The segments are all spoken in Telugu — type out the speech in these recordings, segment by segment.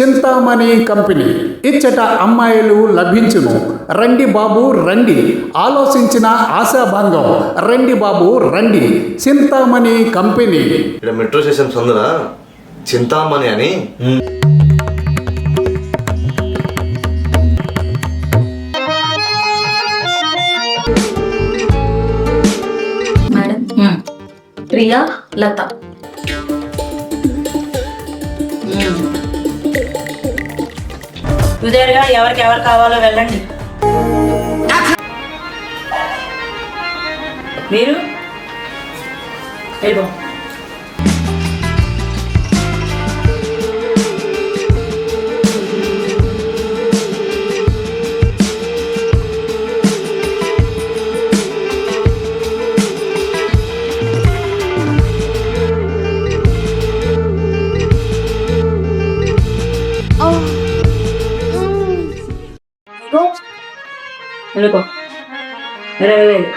చింతామణి కంపెనీ. ఇచ్చట అమ్మాయిలు లభించును. రండి బాబు రండి. ఆలోచించిన ఆశాభంగం. రండి బాబు రండి. చింతామణి కంపెనీ. ఇక్కడ మెట్రో స్టేషన్ సందున చింతామణి అని. మేడం. ప్రియా లత. కుదేరుగా ఎవరికి ఎవరు కావాలో వెళ్ళండి. మీరు వెళ్ళిపో. వెళ్ళు, వెళ్ళు.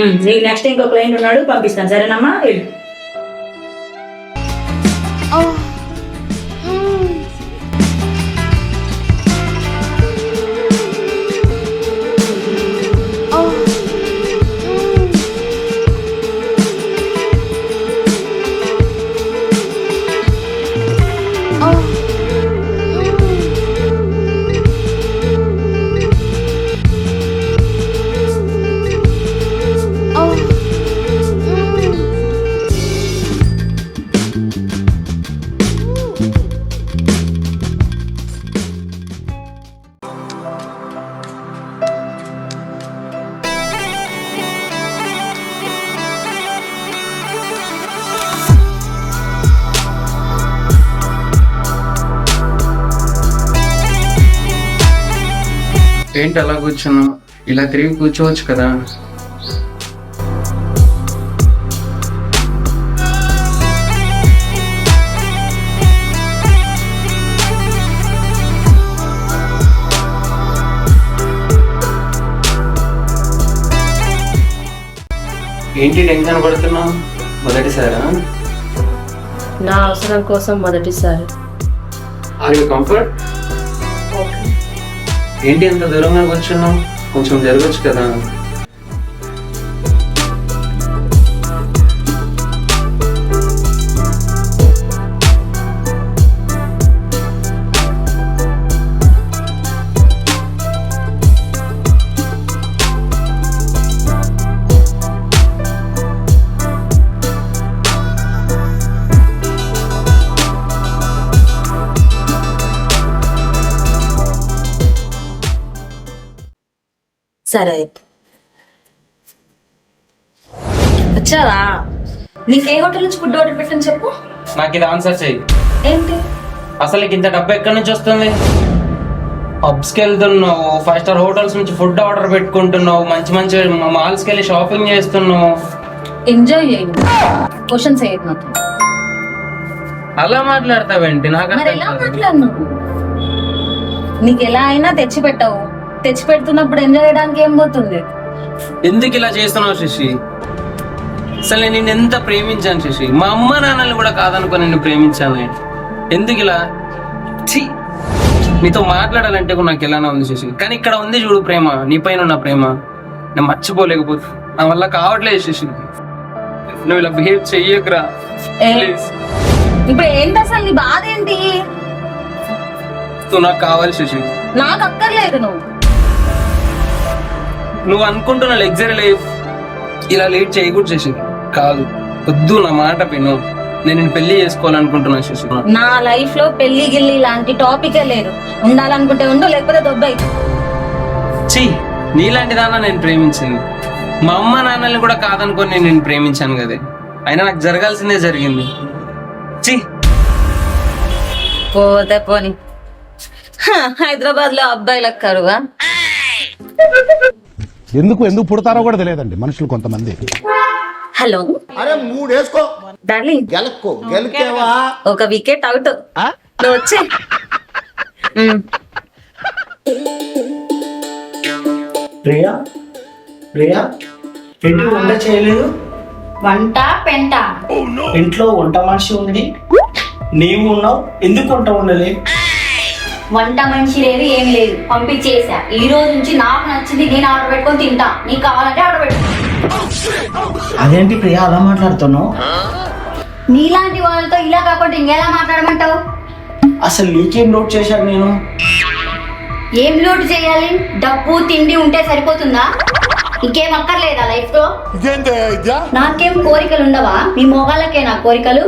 ఉమ్, నీకు నెక్స్ట్ ఇంకో క్లయింట్ ఉన్నాడు పంపిస్తాను. సరేనమ్మా? వెళ్ళు. ఏంటి అలా కూర్చున్నావు ఇలా తిరిగి కూర్చోవచ్చు కదా. ఏంటి టెన్షన్ పడుతున్నావు? మొదటిసారా? నా అవసరం కోసం మొదటిసారి. ఆర్ యూ కంఫర్ట్ ఏంటి అంత దూరంగా కూర్చున్నావు? కొంచెం జరగచ్చు కదా. సరే అయితే. వచ్చావా? నీకు ఏ హోటల్ నుంచి ఫుడ్ ఆర్డర్ పెట్టని చెప్పు. నాకు ఇది ఆన్సర్ చెయ్యి. ఏంటి? అసలు నీకు ఇంత డబ్బు ఎక్కడి నుంచి వస్తుంది? పబ్స్కి వెళ్తున్నావు ఫైవ్ స్టార్ హోటల్స్ నుంచి ఫుడ్ ఆర్డర్ పెట్టుకుంటున్నావు మంచి మంచి మాల్స్కి వెళ్ళి షాపింగ్ చేస్తున్నావు. ఎంజాయ్ చేయండి క్వశ్చన్స్ వేయదు నాకు అలా మాట్లాడతావేంటి? నాకు మరి ఎలా మాట్లాడు నువ్వు నీకు ఎలా అయినా తెచ్చి పెట్టవు తెచ్చి పెడుతున్నప్పుడు ఎంజాయ్ చేయడానికి ఏం పోతుంది? ఎందుకు ఇలా చేస్తున్నావు శశి? అసలు నేను నిన్ను ఎంత ప్రేమించాను శశి? మా అమ్మ నాన్నల్ని కూడా కాదనుకో నిన్ను ప్రేమించాను నేను. ఎందుకు ఇలా? ఛీ! నీతో మాట్లాడాలంటే నాకు ఎలానే ఉంది శశి. కానీ ఇక్కడ ఉంది చూడు ప్రేమ నీ పైన ఉన్న ప్రేమ. నేను మర్చిపోలేకపోతే నా వల్ల కావట్లేదు శశి. నువ్వు ఇలా బిహేవ్ చెయ్యకురా. ఇప్పుడు ఏంటి అసలు నీ బాధ ఏంటి? నాకు కావాలి శశి. నాకు అక్కర్లేదు నువ్వు. నువ్వు అనుకుంటున్న లగ్జరీ లైఫ్ ఇలా లేట్ చేయకూడదు శశి కాదు. వద్దు నా మాట విను. నేను నిన్ను పెళ్ళి చేసుకోవాలనుకుంటున్నా శశి నా లైఫ్లో పెళ్ళి గిల్లి లాంటి టాపికే లేదు. ఉండాలనుకుంటే ఉండు లేకపోతే దొబ్బాయి ఛీ నీలాంటి దాన్న నేను ప్రేమించింది. మా అమ్మ నాన్నల్ని కూడా కాదనుకొని నేను నిన్ను ప్రేమించాను కదే. అయినా నాకు జరగాల్సిందే జరిగింది. ఛీ. పోతే పోని. హైదరాబాద్లో అబ్బాయిలకు కరువా? ఎందుకు ఎందుకు పుడతారో కూడా తెలియదండి మనుషులు కొంతమంది. హలో. అరే మూడేసుకో డార్లింగ్. గెలక్కో గెలికేవా? ఒక వికెట్ అవుట్. నువ్వు వచ్చే. ప్రియా? ప్రియా? ఏంటి వంట చేయలేదు? వంట పెంట. ఇంట్లో వంట మనిషి ఉంది. నీవు ఉన్నావు. ఎందుకు వంట ఉండలే వంట మనిషి లేదు ఏమి లేదు. పంపించేసా ఈ రోజు నుంచి నాకు నచ్చింది నేను ఆర్డర్ పెట్టుకొని తింటా. నీకు కావాలంటే ఆర్డర్ పెట్టు. అదేంటి ప్రియా అలా మాట్లాడుతున్నావు? నీలాంటి వాళ్ళతో ఇలా కాకుండా ఇంకెలా మాట్లాడమంటావు? అసలు నీకేం నోట్ చేశాను నేను? ఏం లోటు చేయాలి? డబ్బు తిండి ఉంటే సరిపోతుందా? ఇంకేం అక్కర్లేదా లైఫ్లో నాకేం కోరికలు ఉండవా మీ మొగాళ్ళకే నా కోరికలు?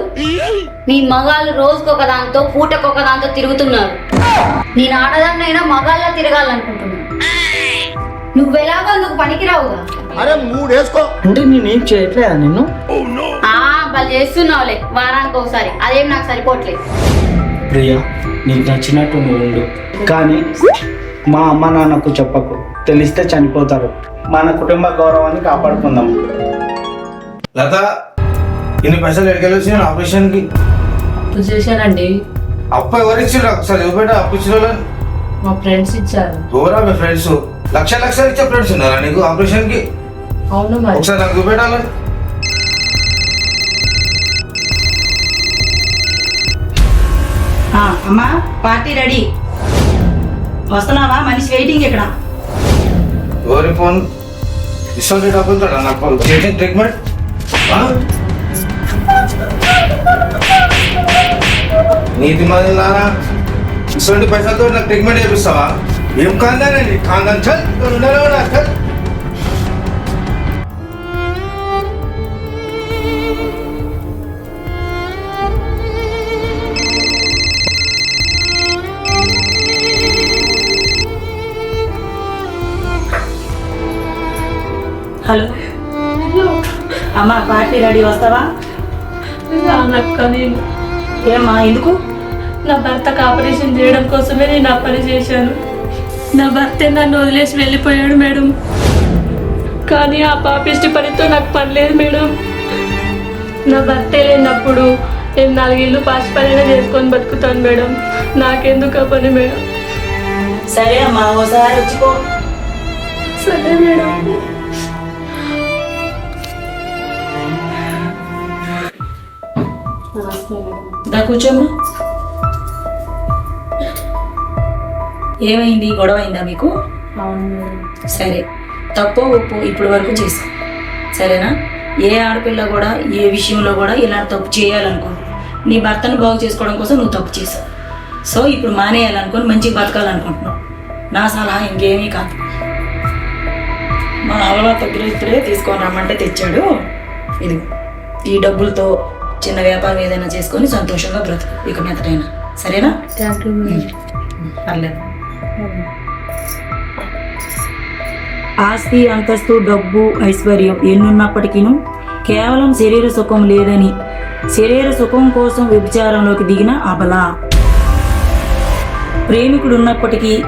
మీ మగాళ్ళు రోజుకొక దాంతో పూటకొక దాంతో తిరుగుతున్నారు. నేను ఆడదాన్నైనా మగాళ్ళ తిరగాలనుకుంటున్నా నువ్వెలాగో అందుకు పనికిరావుగా. అరే మూడు వేసుకో అంటే నేనేం చేయట్లేదా నిన్ను? ఆ వాళ్ళు చేస్తున్నావులే. వారానికి ఒకసారి. అదేం నాకు సరిపోవట్లేదు. ప్రియా నీకు నచ్చినట్టు నువ్వు ఉండు. కానీ మా అమ్మ నాన్నకు చెప్పకు. తెలిస్తే చనిపోతారు. మన కుటుంబ గౌరవాన్ని కాపాడుకుందాం. లత ఇన్ని పైసలు ఎక్కడికి వచ్చిన కి చేశానండి అప్పు ఎవరు ఇచ్చారు ఒకసారి చూపెట్ట అప్పు ఇచ్చిన వాళ్ళని. మా ఫ్రెండ్స్ ఇచ్చారు. ఎవరా మీ ఫ్రెండ్స్. లక్ష లక్షలు ఇచ్చే ఫ్రెండ్స్ ఉన్నారా నీకు ఆపరేషన్కి అవును మరి. ఒకసారి నాకు చూపెట్టాలని ఆ, అమ్మా పార్టీ రెడీ. వస్తున్నావా? మనిషి వెయిటింగ్ ఇక్కడ. ఎవరి ఫోన్? ఇష్టం డబ్బులు నాకు చేసిన ట్రీట్మెంట్ నీతి మదిలారా ఇటువంటి పైసలతో నాకు ట్రీట్మెంట్ చేపిస్తావా? ఏం కాందానండి కాందని చల్ ఉండలేవా చల్. హలో. అమ్మా పార్టీ రెడీ వస్తావా? రానక్క నేను ఏమ్మా ఎందుకు? నా భర్తకు ఆపరేషన్ చేయడం కోసమే నేను ఆ పని చేశాను. నా భర్తే నన్ను వదిలేసి వెళ్ళిపోయాడు మేడం. కానీ ఆ పాపిష్టి పనితో నాకు పని లేదు మేడం. నా భర్తే లేనప్పుడు నేను నాలుగేళ్ళు పాచి పనైనా చేసుకొని బతుకుతాను మేడం. నాకెందుకు ఆ పని మేడం? సరే అమ్మా ఓసారి వచ్చిపో సరే మేడం. దా కూర్చోమ్మా ఏమైంది? గొడవ అయిందా మీకు? సరే. తప్పో ఒప్పు ఇప్పటి వరకు చేసాం సరేనా? ఏ ఆడపిల్ల కూడా ఏ విషయంలో కూడా ఇలాంటి తప్పు చేయాలనుకో నీ భర్తను బాగు చేసుకోవడం కోసం నువ్వు తప్పు చేసావు సో ఇప్పుడు మానేయాలనుకొని మంచిగా బతకాలనుకుంటున్నావు. నా సలహా ఇంకేమీ కాదు. మా అలవా దగ్గర ఇప్పుడే తీసుకొని రమ్మంటే తెచ్చాడు. ఇది ఈ డబ్బులతో చిన్న వ్యాపారం ఏదైనా చేసుకొని సంతోషంగా బ్రతుకు. ఇక మీదటైనా. సరేనా? పర్లేదు. ఆస్తి అంతస్తు డబ్బు ఐశ్వర్యం ఎన్నున్నప్పటికీ కేవలం శరీర సుఖం లేదని శరీర సుఖం కోసం వ్యభిచారంలోకి దిగిన అబల. ప్రేమికుడు ఉన్నప్పటికీ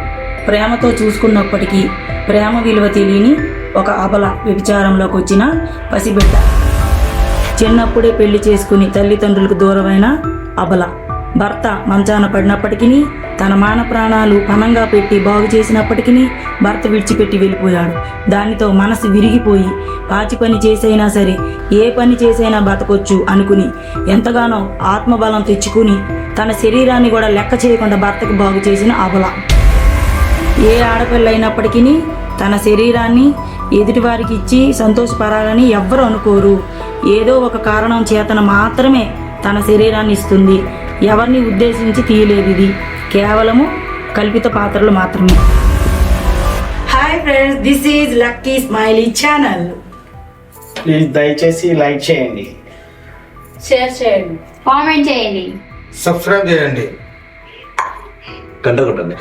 ప్రేమతో చూసుకున్నప్పటికీ ప్రేమ విలువ తెలియని ఒక అబల వ్యభిచారంలోకి వచ్చిన పసిబిడ్డ. చిన్నప్పుడే పెళ్ళి చేసుకుని తల్లిదండ్రులకు దూరమైన అబల. భర్త మంచాన పడినప్పటికీ తన మాన ప్రాణాలు పణంగా పెట్టి బాగు చేసినప్పటికీ భర్త విడిచిపెట్టి వెళ్ళిపోయాడు. దానితో మనసు విరిగిపోయి పాచి పని చేసైనా సరే ఏ పని చేసైనా బతకొచ్చు అనుకుని ఎంతగానో ఆత్మబలం తెచ్చుకుని తన శరీరాన్ని కూడా లెక్క చేయకుండా భర్తకు బాగు చేసిన అబల. ఏ ఆడపిల్ల అయినప్పటికీ తన శరీరాన్ని ఎదుటివారికి ఇచ్చి సంతోషపడాలని ఎవ్వరు అనుకోరు. ఏదో ఒక కారణం చేతన మాత్రమే తన శరీరాన్ని ఇస్తుంది. ఎవరిని ఉద్దేశించి తీయలేదు ఇది. కేవలము కల్పిత పాత్రలు మాత్రమే. Hi friends this is lucky smiley channel please దయచేసి లైక్ చేయండి. షేర్ చేయండి. కామెంట్ చేయండి. సబ్స్క్రైబ్ చేయండి. గంట కొట్టండి.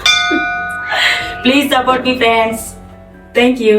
ప్లీజ్ సపోర్ట్ మీ ఫ్రెండ్స్ థ్యాంక్ యూ